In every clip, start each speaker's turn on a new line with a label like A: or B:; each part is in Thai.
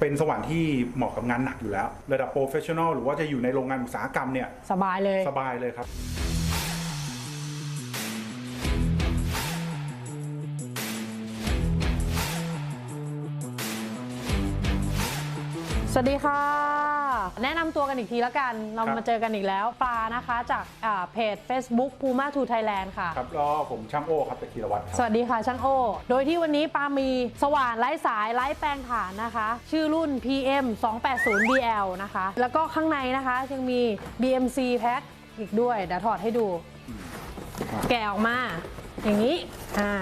A: เป็นสว่านที่เหมาะกับงานหนักอยู่แล้ว ระดับโปรเฟชชั่นอลหรือว่าจะอยู่ในโรงงานอุตสาหกรรมเนี่ย
B: สบายเลย
A: สบายเลยครับ
B: สวัสดีค่ะ แนะนำตัวกันอีกทีแล้วกัน เรา
A: ครับ
B: มาเจอกันอีกแล้วปลานะคะจากอ่าเพจ Facebook Puma to Thailand ค่ะ
A: ครับแล้วผมช่างโอ้ครับจากธีรวัตรค
B: ส
A: รับ
B: วัสดีค่ะช่างโอ โดยที่วันนี้ปามีสว่านไร้สายไร้แปลงฐานนะคะ ชื่อรุ่น PM 280 BL นะคะ แล้วก็ข้างในนะคะยังมี BMC Pack อีกด้วยเดี๋ยวถอดให้ดู แกะออกมา อย่างนี้ อ่า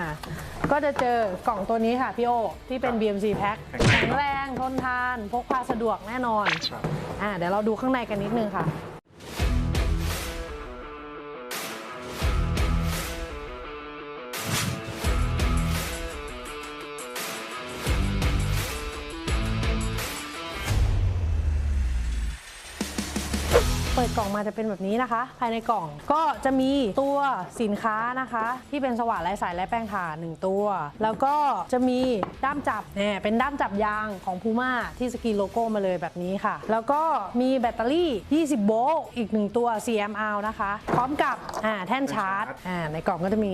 B: ก็จะเจอกล่องตัวนี้ค่ะพี่โอ ที่เป็น
A: ครับ
B: BMC Pack
A: แข็งแรง
B: แข็งแรงทนทาน พกพาสะดวกแน่นอน
A: ครับ
B: อ่าเดี๋ยวเราดูข้างในกันนิดนึงค่ะ เปิดกล่องมาจะเป็นแบบนี้นะคะ ภายในกล่องก็จะมีตัวสินค้านะคะ ที่เป็นสว่านไร้สายและแป้งถ่านหนึ่งตัว แล้วก็จะมีด้ามจับเนี่ยเป็นด้ามจับยางของ Puma ที่สกีโลโก้มาเลยแบบนี้ค่ะ แล้วก็มีแบตเตอรี่ 20 โวลต์อีกหนึ่งตัว CMR นะคะ พร้อมกับอ่าแท่นชาร์จอ่าในกล่องก็จะมี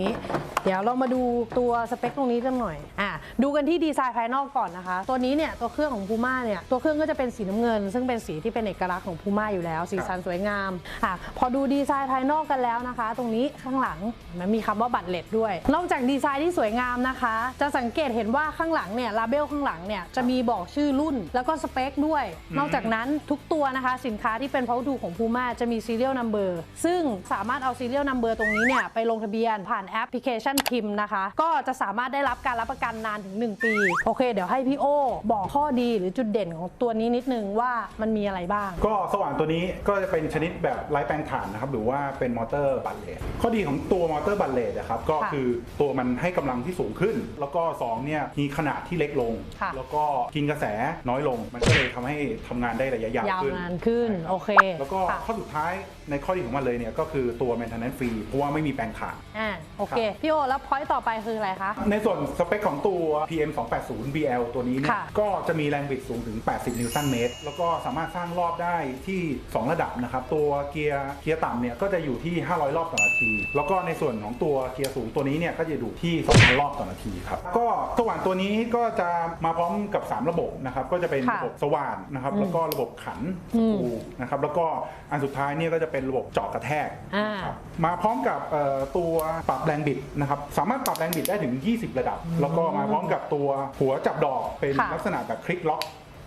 B: เดี๋ยวเรามาดูตัวสเปคตรงนี้กันหน่อยอ่าดูกันที่ดีไซน์ภายนอกก่อนนะคะ ตัวนี้เนี่ยตัวเครื่องของ Puma เนี่ยตัวเครื่องก็จะเป็นสีน้ำเงิน ซึ่งเป็นสีที่เป็นเอกลักษณ์ของ Puma อยู่แล้วสีสันสวยงามอะพอดูดีไซน์ภายนอกกันแล้วนะคะ ตรงนี้ข้างหลังมันมีคำว่าบัตรเลดด้วย นอกจากดีไซน์ที่สวยงามนะคะ จะสังเกตเห็นว่าข้างหลังเนี่ยลาเบลข้างหลังเนี่ยจะมีบอกชื่อรุ่นแล้วก็สเปคด้วย นอกจากนั้นทุกตัวนะคะ สินค้าที่เป็น power tool ของ Puma จะมี serial number ซึ่งสามารถเอา serial number ตรงนี้เนี่ยไปลงทะเบียนผ่านแอปพลิเคชันพิมพ์นะคะ ก็จะสามารถได้รับการรับประกันนานถึง 1 ปี โอเค เดี๋ยวให้พี่โอบอกข้อดีหรือจุดเด่นของตัวนี้นิดนึงว่ามันมีอะไรบ้าง
A: ก็สว่านตัวนี้ก็จะเป็นชนิดแบบไร้แปลงถ่านนะครับหรือว่าเป็นมอเตอร์บัลเลตข้อดีของตัวมอเตอร์บัลเลตนะครับก็
B: ค่ะ
A: คือตัวมันให้กำลังที่สูงขึ้น แล้วก็สองเนี่ยมีขนาดที่เล็กลง
B: ค่ะ
A: แล้วก็กินกระแสน้อยลง มันก็เลยทำให้ทำงานได้ระยะยาวยา
B: ว
A: ขึ้น
B: นานขึ้น
A: ใช่รับ
B: โอเค
A: แล้วก็
B: ค่ะ
A: ข้อสุดท้ายในข้อดีของมันเลยเนี่ยก็คือตัว maintenance free เพราะว่าไม่มีแปลงถ่าน
B: อ่าโอเค พี่โอ แล้วพอยต์ต่อไปคืออะไรคะ
A: ในส่วนสเปคของตัว PM 280 BL ตัวนี้เนี่ย
B: ค่ะ
A: ก็จะมีแรงบิดสูงถึง 80 นิวตันเมตร แล้วก็สามารถสร้างรอบได้ที่ 2 ระดับนะครับตัวเกียร์เกียร์ต่ำเนี่ยก็จะอยู่ที่ 500 รอบต่อนาที แล้วก็ในส่วนของตัวเกียร์สูงตัวนี้เนี่ยก็จะอยู่ที่2,000รอบต่อนาทีครับก็สว่านตัวนี้ก็จะมาพร้อมกับ 3 ระบบนะครับก็จะเป็น
B: ค่ะ
A: ระบบสว่านนะครับแล้วก็ระบบขันส
B: อืม
A: กรูนะครับแล้วก็อันสุดท้ายเนี่ยก็จะเป็นระบบเจาะกระแทก
B: อ่า
A: นะครับมาพร้อมกับเอ่อตัวปรับแรงบิดนะครับสามารถปรับแรงบิดได้ถึง 20 ระดับ แล้วก็มาพร้อมกับตัวหัวจับดอกเป็น
B: ค่ะ
A: ลักษณะแบบคลิกล็อก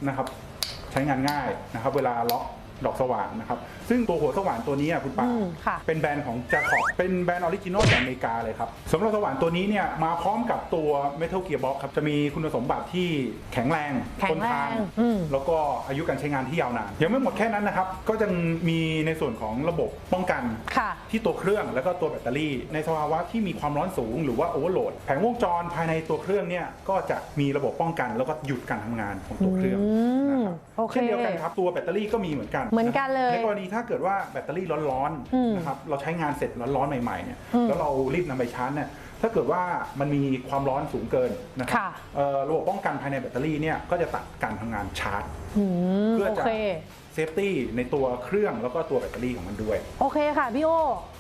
A: นะครับใช้งานง่ายนะครับเวลาล็อก ดอกสว่านนะครับซึ่งตัวหัวสว่านตัวนี้อะคุณปา
B: อืมค่ะ
A: เป็นแบรนด์ของจาคอบเป็นแบรนด์ออริจินอลจากอเมริกาเลยครับสำหรับสว่านตัวนี้เนี่ยมาพร้อมกับตัว Metal Gearbox ครับจะมีคุณสมบัติที่แข็งแรง
B: แข็งแรง
A: ทนทาน
B: อืม
A: แล้วก็อายุการใช้งานที่ยาวนานยังไม่หมดแค่นั้นนะครับก็จะมีในส่วนของระบบป้องกัน
B: ค่ะ
A: ที่ตัวเครื่องแล้วก็ตัวแบตเตอรี่ ในสภาวะที่มีความร้อนสูงหรือว่าโอเวอร์โหลดแผงวงจรภายในตัวเครื่องเนี่ยก็จะมีระบบป้องกันแล้วก็หยุดการทำงานของตัวเครื่อง
B: อืม
A: นะครับ
B: โอเค
A: เช่นเดียวกันครับตัวแบตเตอรี่ก็มีเหมือนกัน
B: เหมือนกันเลย
A: ในกรณีถ้าเกิดว่าแบตเตอรี่ร้อน
B: อืม
A: ๆนะครับเราใช้งานเสร็จร้อนๆใหม่ๆเนี่ย
B: อืม
A: แล้วเรารีบนำไปชาร์จเนี่ยถ้าเกิดว่ามันมีความร้อนสูงเกินนะครั
B: ค่ะ
A: เอ่อระบบป้องกันภายในแบตเตอรี่เนี่ยก็จะตัดการทำงานชาร์จ
B: อืม
A: เพื่อ
B: โอ
A: จะ
B: เค
A: เซฟตี้ในตัวเครื่องแล้วก็ตัวแบตเตอรี่ของมันด้วย
B: โอเคค่ะพี่โอ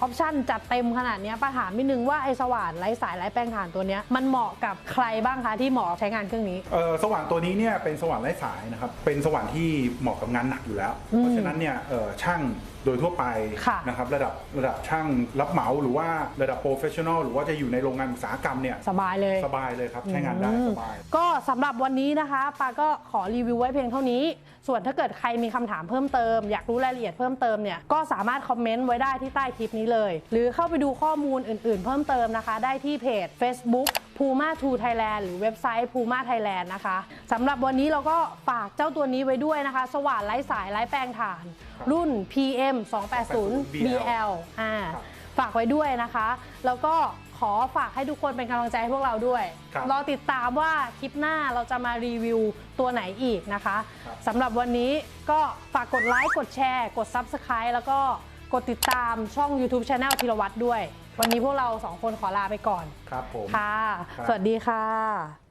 B: ออปชั่นจัดเต็มขนาดเนี้ยป้าถามนิดนึงว่าไอ้สว่านไร้สายไร้แป้งถ่านตัวเนี้ยมันเหมาะกับใครบ้างคะที่เหมาะใช้งานเครื่องนี้
A: เอ่อสว่านตัวนี้เนี่ยเป็นสว่านไร้สายนะครับ เป็นสว่านที่เหมาะกับงานหนักอยู่แล้วเพราะฉะนั้นเนี่ยเอ่อช่างโดยทั่วไป
B: ค่ะ
A: นะครับระดับระดับช่างรับเหมาหรือว่าระดับโปรเฟชชั่นอลหรือว่าจะอยู่ในโรงงานอุตสาหกรรมเนี่ย
B: สบายเลย
A: สบายเลยครับ ใช้งานได้สบาย
B: ก็สำหรับวันนี้นะคะปาก็ขอรีวิวไว้เพียงเท่านี้ส่วนถ้าเกิดใครมีคำถามเพิ่มเติม อยากรู้รายละเอียดเพิ่มเติมเนี่ยก็สามารถคอมเมนต์ไว้ได้ที่ใต้คลิปนี้เลย หรือเข้าไปดูข้อมูลอื่น ๆ เพิ่มเติมนะคะ ได้ที่เพจ Facebook Puma 2 Thailand หรือเว็บไซต์ Puma Thailand นะคะสำหรับวันนี้เราก็ฝากเจ้าตัวนี้ไว้ด้วยนะคะ สว่านไร้สายไร้แปลงถ่าน
A: ครับ
B: รุ่น PM 280 BL อ่า
A: ครับ
B: ฝากไว้ด้วยนะคะ แล้วก็ ขอฝากให้ทุกคนเป็นกำลังใจให้พวกเราด้วย
A: ครับ
B: รอติดตามว่าคลิปหน้าเราจะมารีวิวตัวไหนอีกนะคะ
A: ครับ
B: สำหรับวันนี้ก็ฝากกดไลค์กดแชร์ กด Subscribe แล้วก็กดติดตามช่อง YouTube Channel ธีรวัตรด้วย วันนี้พวกเราสองคนขอลาไปก่อน
A: ครับผม
B: ค่ะ
A: ครับ
B: สวัสดีค่ะ